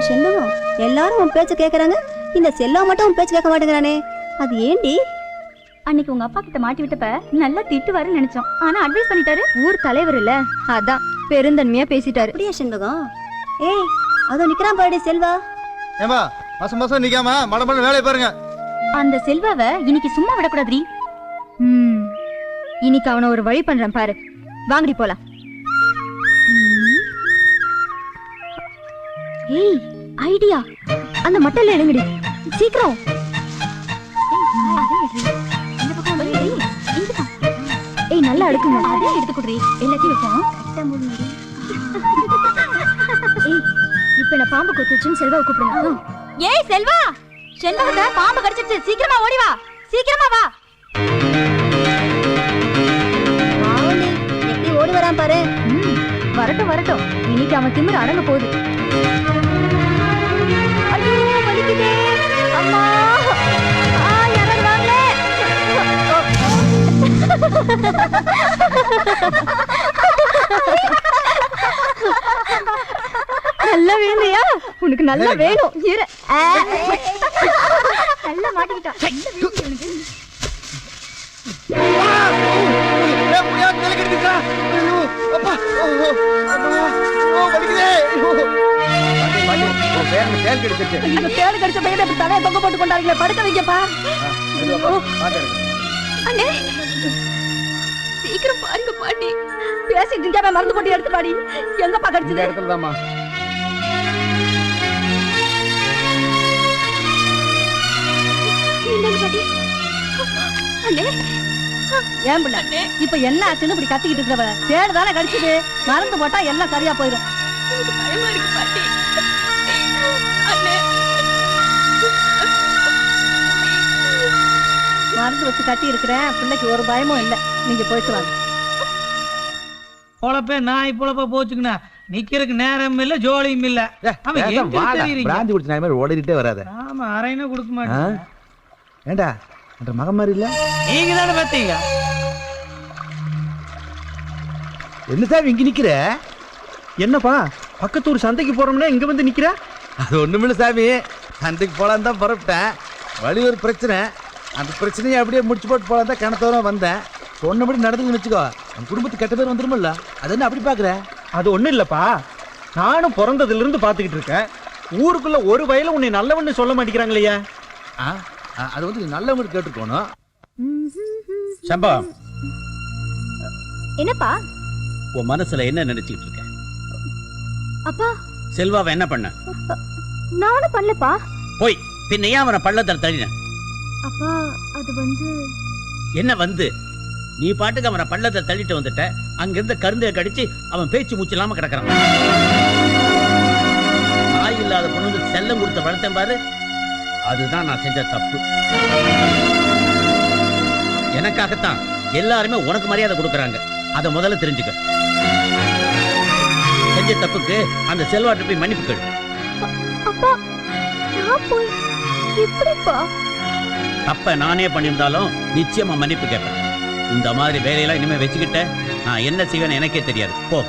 ஏய் செண்பகம் எல்லாரும் உன் பேச்ச கேக்குறாங்க. இந்த செல்லம் மட்டும் உன் பேச்சு கேட்க மாட்டேங்கிறானே. அது ஏண்டி? அன்னைக்கு உங்க அப்பா கிட்ட மாட்டி விட்டப்ப நல்லா திட்டுவாருன்னு நினைச்சோம். ஆனா அட்வைஸ் பண்ணிட்டாரு ஊர் தலைவர் இல்ல. அதான் பெருந்தன்மையா பேசிட்டாரு. அப்படியா செண்பகம்? ஏய் அதோ நிக்கிறான் பாருடி செல்வா. ஏமா மாசம் மாசம் நிக்காம மட மட வேலையை பாருங்க. அந்த செல்வாவ இன்னைக்கு சும்மா விடக்கூடாதுரி ம் இன்னைக்கு அவனை ஒரு வழி பண்றேன் பாரு. வாங்கடி போலாம். ஏய் ஐடியா. அந்த மட்டல்ல எடுங்கடி சீக்கிரம். ஏய் நல்லா அடுக்குங்க அதே எடுத்து குடுறி. எல்லாத்தையும் வைப்போம். ஏய் இப்போ நான் பாம்பு கொத்துச்சுன்னு செல்வாவை கூப்பிடுங்க ஏய் செல்வா! செல்வத்தை பாம்பு கடிச்சிருச்சு. சீக்கிரமா ஓடி வா. சீக்கிரமா வா. ஓடி வரான் பாரு. வரட்டும் வரட்டும். இன்னைக்கு அவன் திமிர் அடங்க போகுது. நல்லா விழுந்தியா உனக்கு நல்லா வேணும். இரு. நல்லா மாட்டிக்கிட்டான் படுக்க வைக்கப்பா. அண்ணே. சீக்கிரம் பாருங்க பாட்டி. பேசிட்டு இருக்காம மருந்து போட்டு எடுத்து பாடி எங்கப்பா கடிச்சது? இடத்துல அண்ணே. ஏன் பிள்ளை? இப்ப என்ன ஆச்சுன்னு இப்படி கத்திக்கிட்டு இருக்கிறவ? தேடு தானே கடிச்சது. மருந்து போட்டா எல்லாம் சரியா போயிடும். மருந்து வச்சு கட்டி இருக்கிறேன் பிள்ளைக்கு ஒரு பயமும் இல்ல. நீங்க போயிட்டு வாங்க. பொழப்பே நாய் பொழப்ப போச்சுக்கண்ணா. நிக்கிறதுக்கு நேரம் இல்ல ஜோலியும் இல்ல? பிராந்தி குடிச்ச நாய் மாதிரி ஓடிட்டே வராத. ஆமா அரைனா கொடுக்க மாட்டேன். ஏண்டா என்ற மகன் மாதிரி இல்ல? நீங்க தானே பாத்தீங்க என்ன சார் இங்க நிக்கிற? என்னப்பா பக்கத்து ஊர் சந்தைக்கு போறோம்னா இங்க வந்து நிக்கிற? அது ஒண்ணுமில்ல சாமி. சந்தைக்கு போலான்னு தான் புறப்பட்டேன். வழி ஒரு பிரச்சனை. அந்த பிரச்சனையை அப்படியே முடிச்சு போட்டு போலாம் தான் கிணத்தோரம் வந்தேன். சொன்னபடி நடந்துன்னு வச்சுக்கோ. உன் குடும்பத்துக்கு கெட்ட பேர் வந்துருமில்ல? அது என்ன அப்படி பாக்குற? அது ஒண்ணும் இல்லப்பா. நானும் பிறந்ததுல இருந்து பாத்துக்கிட்டு இருக்கேன். ஊருக்குள்ள ஒரு வயல உன்னை நல்லவன்னு சொல்ல மாட்டேங்கிறாங்களே. ஆ, ஆ, அது வந்து நீ நல்லவங்களுக்கு கேட்டுக்கோணும். சம்பா என்னப்பா? உன் மனசுல என்ன நினைச்சிட்டு இருக்க? அப்பா. செல்வாவை என்ன பண்ண? நானும் பண்ணலப்பா. போய் பின்ன ஏன் அவனை பள்ளத்தில் தள்ளின? அப்பா அது வந்து என்ன வந்து? நீ பாட்டுக்கு அவனை பள்ளத்தை தள்ளிட்டு வந்துட்ட. அங்கிருந்த கருந்தைய கடிச்சு அவன் பேச்சு மூச்சு இல்லாம கிடக்குறான். தாய் இல்லாத பொண்ணு செல்லம் கொடுத்த வளர்த்தேன் பாரு. அதுதான் நான் செஞ்ச தப்பு. எனக்காகத்தான் எல்லாருமே உனக்கு மரியாதை கொடுக்கறாங்க. அதை முதல்ல தெரிஞ்சுக்க. செஞ்ச தப்புக்கு அந்த செல்வாட்டு போய் மன்னிப்பு எப்படிப்பா? தப்ப நானே பண்ணியிருந்தாலும் நிச்சயமா மன்னிப்பு கேட்பேன். இந்த மாதிரி வேலையெல்லாம் இனிமே வச்சுக்கிட்ட நான் என்ன செய்வேன்னு எனக்கே தெரியாது. போ.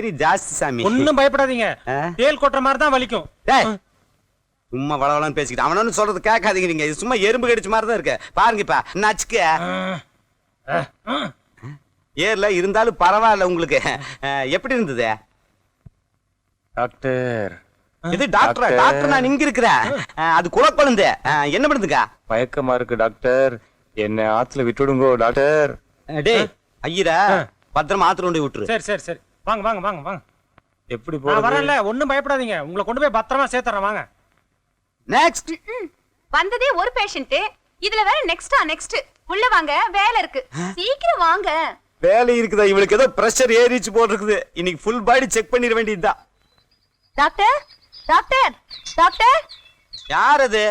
தைரியம் ஜாஸ்தி சாமி. ஒண்ணும் பயப்படாதீங்க? தேல் கொட்டுற மாதிரி தான் வலிக்கும். டேய், சும்மா வளவளன்னு பேசிக்கிட்டு அவனு சொல்றது கேட்காதீங்க. நீங்க இது சும்மா எறும்பு கடிச்ச மாதிரி தான் இருக்கு. பாருங்க இப்ப நச்சுக்க. ஏர்ல இருந்தாலும் பரவாயில்ல உங்களுக்கு. எப்படி இருந்தது? டாக்டர். இது டாக்டர்? டாக்டர். நான் இங்க இருக்கிறேன் அது குலக்குழந்தை அஹ், என்ன பண்ணுதுங்க? மயக்கமா இருக்கு டாக்டர். என்ன ஆத்துல விட்டுடுங்கோ டாக்டர். டேய் ஐயரா பத்திரமா ஆத்திர கொண்டு விட்டுரு. சரி சரி சரி. வாங்க வாங்க வாங்க வாங்க. எப்படி நான் போறது? வரல ஒண்ணும் பயப்படாதீங்க. உங்களை கொண்டு போய் பத்திரமா சேர்த்துறேன் வாங்க. நெக்ஸ்ட் வந்ததே ஒரு பேஷண்ட் இதுல வேற நெக்ஸ்டா நெக்ஸ்ட் உள்ள வாங்க வேலை இருக்கு. சீக்கிரம் வாங்க. வேலை இருக்குதா? இவளுக்கு ஏதோ பிரஷர் ஏறிச்சு போல் இருக்குது இன்னைக்கு ஃபுல் பாடி செக் பண்ணிட வேண்டியதுதான். Doctor doctor doctor. யார் அது?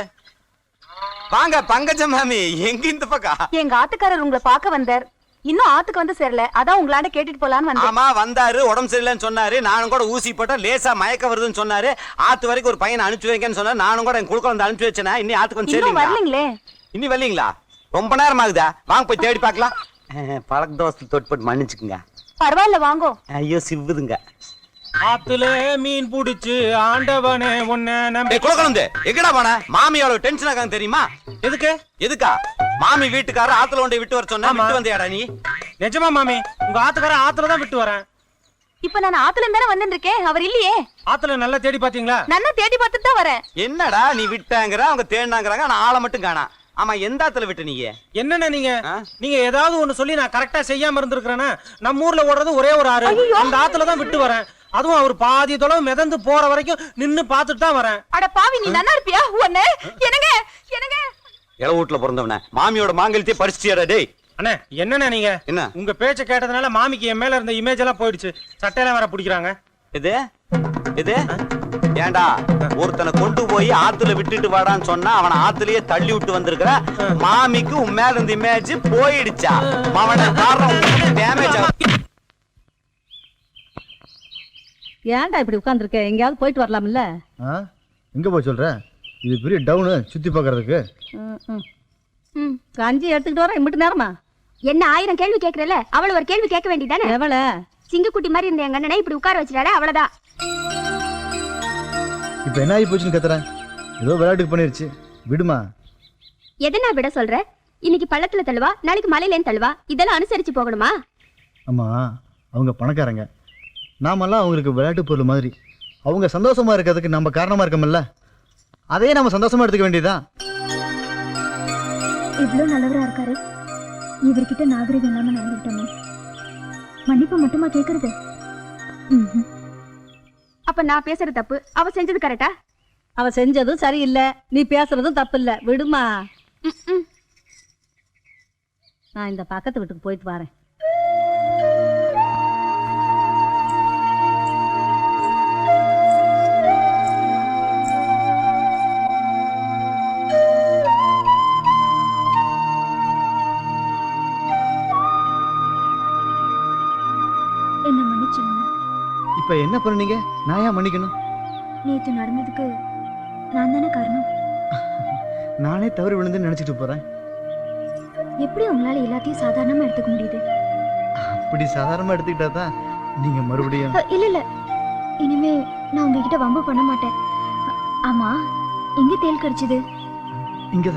வாங்க பங்கஜ மாமி எங்க இந்த பக்கம்? எங்க ஆத்துக்காரர் உங்களை பார்க்க வந்தார். இன்னும் ஆத்துக்கு வந்து சேரல. அதான் உங்களாண்ட கேட்டுட்டு போலான்னு வந்தேன். ஆமா வந்தாரு உடம்பு சரியில்லைன்னு சொன்னாரு. நானும் கூட ஊசி போட்டா லேசா மயக்க வருதுன்னு சொன்னாரு. ஆத்து வரைக்கும் ஒரு பையனை அனுப்பிச்சு வைங்கன்னு சொன்னாரு. நானும் கூட என் குழுக்க வந்து அனுப்பிச்சு வச்சேனா இன்னி ஆத்துக்கு வந்து இன்னும் வரலீங்களே? இன்னி வரலீங்களா? ரொம்ப நேரம் ஆகுதா? வாங்க போய் தேடி பார்க்கலாம். பழக்க தோசை தொட்டு போட்டு மன்னிச்சுக்குங்க. பரவாயில்ல வாங்கோ. ஐயோ சிவ்வுதுங்க. ஆத்துல மீன் புடிச்சு ஆண்டவனே உன்னை நம்பி டேய் குலக்கலந்து எங்கடா போன? மாமி எவ்வளவு டென்ஷன் ஆகாங்க தெரியுமா? எதுக்கு? எதுக்கா? மாமி வீட்டுக்காரர் ஆத்துல ஒன்றை விட்டு வர சொன்னா. விட்டு வந்தியாடா நீ? நிஜமா மாமி உங்க ஆத்துக்காரன் ஆத்துல தான் விட்டு வரேன். இப்ப நான் ஆத்துல இருந்து தானே வந்துட்டு இருக்கேன்? அவர் இல்லையே. ஆத்துல நல்லா தேடி பாத்தீங்களா நான் தேடி பார்த்துட்டு தான் வரேன். என்னடா நீ விட்டாங்கிற அவங்க தேடினாங்கிறாங்க ஆனா ஆளை மட்டும் காணா. ஆமா எந்த ஆத்துல விட்டு நீங்க? என்னண்ணே நீங்க? நீங்க ஏதாவது ஒண்ணு சொல்லி நான் கரெக்டா செய்யாம இருந்திருக்கிறேன்னா நம்ம ஊர்ல ஓடுறது ஒரே ஒரு ஆறு. அந்த ஆத்துல தான் விட்டு வரேன். அதுவும் அவர் பாதி தொலைவு மிதந்து போற வரைக்கும் நின்னு பார்த்துட்டு தான் வரேன். அட பாவி நீ நல்லா இருப்பியா? ஒண்ணு என்னங்க? என்னங்க? இள வீட்டுல பிறந்தவன. மாமியோட மாங்கல்யத்தையே பறிச்சிட்டியாடா டேய். அண்ணே என்னண்ணே நீங்க? என்ன? உங்க பேச்ச கேட்டதுனால மாமிக்கு என் மேல இருந்த இமேஜ் எல்லாம் போயிடுச்சு. சட்டையெல்லாம் வேற பிடிக்கிறாங்க. இது இது ஏன்டா ஒருத்தனை கொண்டு போய் ஆத்துல விட்டுட்டு வாடான்னு சொன்னா அவனை ஆத்துலயே தள்ளி விட்டு வந்திருக்கிற? மாமிக்கு உன் மேல இருந்த இமேஜ் போயிடுச்சா? அவன காரணம் டேமேஜ் ஏன்டா இப்படி உட்காந்துருக்க எங்கேயாவது போயிட்டு வரலாம்ல. எங்கே போய் சொல்கிற இது பெரிய டவுனு சுற்றி பார்க்கறதுக்கு ம், ம். ம் கஞ்சி எடுத்துக்கிட்டு வரேன் இம்பிட்டு நேரமா? என்ன ஆயிரம் கேள்வி கேக்குறல அவள ஒரு கேள்வி கேட்க வேண்டியதானே? எவளை? சிங்கக்குட்டி மாதிரி இருந்த எங்க அண்ணனை இப்படி உட்கார வச்சிடாலே அவ்வளவுதான் இப்போ என்ன ஆகி போச்சுன்னு கத்துறேன்? ஏதோ விளையாட்டுக்கு பண்ணிருச்சு விடுமா? எதை நான் விட சொல்ற? இன்னைக்கு பள்ளத்துல தள்ளுவா நாளைக்கு மலையிலேன்னு தள்ளுவா? இதெல்லாம் அனுசரிச்சு போகணுமா? ஆமாம் அவங்க பணக்காரங்க. நாமெல்லாம் அவங்களுக்கு விளையாட்டு பொருள் மாதிரி. அவங்க சந்தோஷமா இருக்கிறதுக்கு நம்ம காரணமாக இருக்கோம்ல. அதையே நம்ம சந்தோஷமா எடுத்துக்க வேண்டியதுதான். இவ்வளவு நல்லவரா இருக்காரு. இவர்கிட்ட நாகரிகம் இல்லாம நடந்துட்டோமே மன்னிப்பு மட்டுமா கேக்குறது? அப்ப நான் பேசுறது தப்பு? அவ செஞ்சது கரெக்டா அவ செஞ்சதும் சரியில்லை. நீ பேசுறதும் தப்பு இல்ல விடுமா நான் இந்த பக்கத்து வீட்டுக்கு போயிட்டு வரேன். என்ன பண்ணுனீங்க நான் ஏன் மன்னிக்கணும்? நேற்று நடந்ததுக்கு நான் தானே காரணம்? நானே தவறு விழுந்துன்னு நினச்சிட்டு போகிறேன் எப்படி உங்களால எல்லாத்தையும் சாதாரணமா எடுத்துக்க முடியுது? இப்படி சாதாரணமாக எடுத்துக்கிட்டா தான் நீங்கள் மறுபடியும் இல்ல இல்ல. இனிமே நான் உங்ககிட்ட வம்பு பண்ண மாட்டேன். ஆமா எங்க தேல் கடிச்சது? இங்கே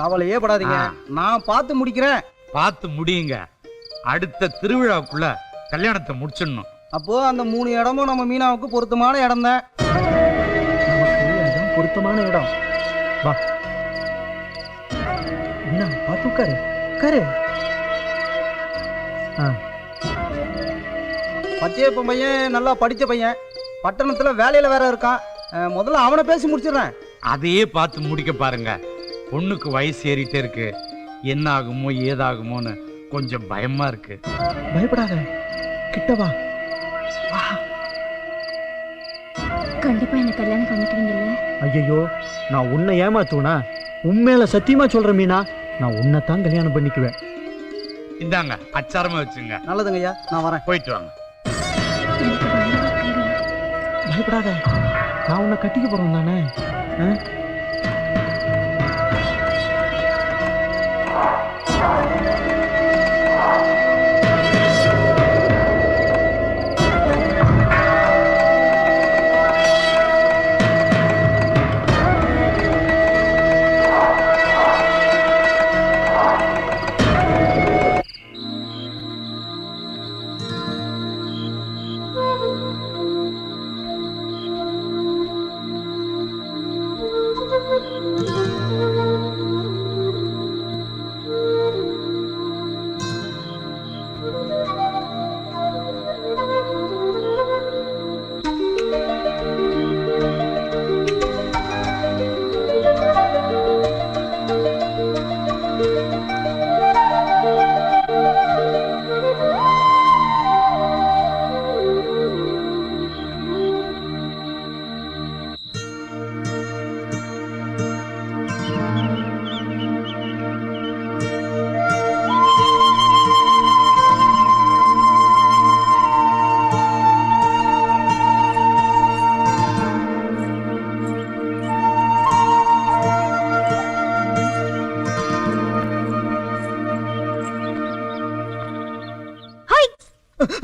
கவலையே படாதீங்க. நான் பார்த்து முடிக்கிறேன். பார்த்து முடியுங்க. அடுத்த திருவிழாவுக்குள்ள கல்யாணத்தை முடிச்சிடணும். அப்போ அந்த மூணு இடமும் நம்ம மீனாவுக்கு பொருத்தமான இடம் தான். பொருத்தமான இடம். வா. மீனா பார்த்து உட்காரு. உட்காரு. பச்சையப்ப பையன் நல்லா படிச்ச பையன். பட்டணத்துல வேலையில வேற இருக்கான். முதல்ல அவனை பேசி முடிச்சிடுறேன். அதையே பார்த்து முடிக்க பாருங்க. பொண்ணுக்கு வயசு ஏறிட்டே இருக்கு. என்ன ஆகுமோ ஏதாகுமோன்னு கொஞ்சம் பயமா இருக்கு. பயப்படாத. கிட்ட வா. கண்டிப்பா என்ன கல்யாணம் பண்ணிக்கிறீங்கல்ல? ஐயோ நான் உன்னை ஏமாத்துவனா? உண்மையில சத்தியமா சொல்றேன் மீனா நான் உன்னை தான் கல்யாணம் பண்ணிக்குவேன். இந்தாங்க அச்சாரமா வச்சுங்க. நல்லதுங்கய்யா நான் வரேன். போயிட்டு வாங்க. பயப்படாத. நான் உன்னை கட்டிக்க போறேன் தானே? ஆ?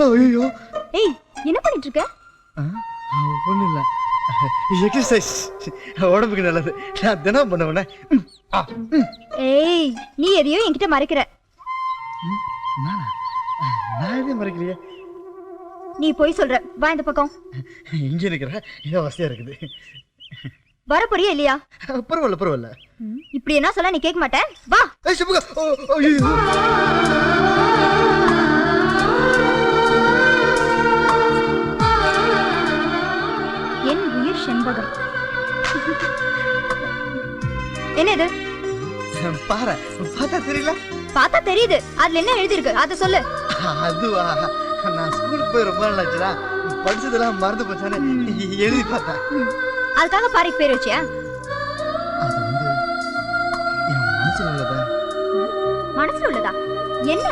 ஐயோ. ஏய் என்ன பண்ணிட்டு இருக்க ஒண்ணும் இல்ல. எக்ஸசைஸ் உடம்புக்கு நல்லது. நான் தினம் பண்ணுவேனே. ஏய் நீ எதையோ என்கிட்ட மறைக்கிற. நானா? நான் எதையும் மறைக்கலையே. நீ போய் சொல்ற. வா இந்த பக்கம். இங்க இருக்கிற ஏதோ வசதியா இருக்குது. வர போறியா இல்லையா? பரவாயில்ல பரவாயில்ல. இப்படி என்ன சொல்ல நீ கேட்க மாட்டேன் வா. செண்பகம் என்ன இது பாரு பார்த்தா தெரியல? பார்த்தா தெரியுது. அதுல என்ன எழுதிருக்கு அத சொல்லு. அதுவா? நான் ஸ்கூலுக்கு போய் ரொம்ப நாள் ஆச்சுடா. படிச்சதெல்லாம் மறந்து போச்சானே எழுதி பார்த்தேன். அதுக்காக பாரிக்கு பேர் வச்சியா? அது வந்து என் மனசுல உள்ளதா? மனசுல உள்ளதா? என்ன?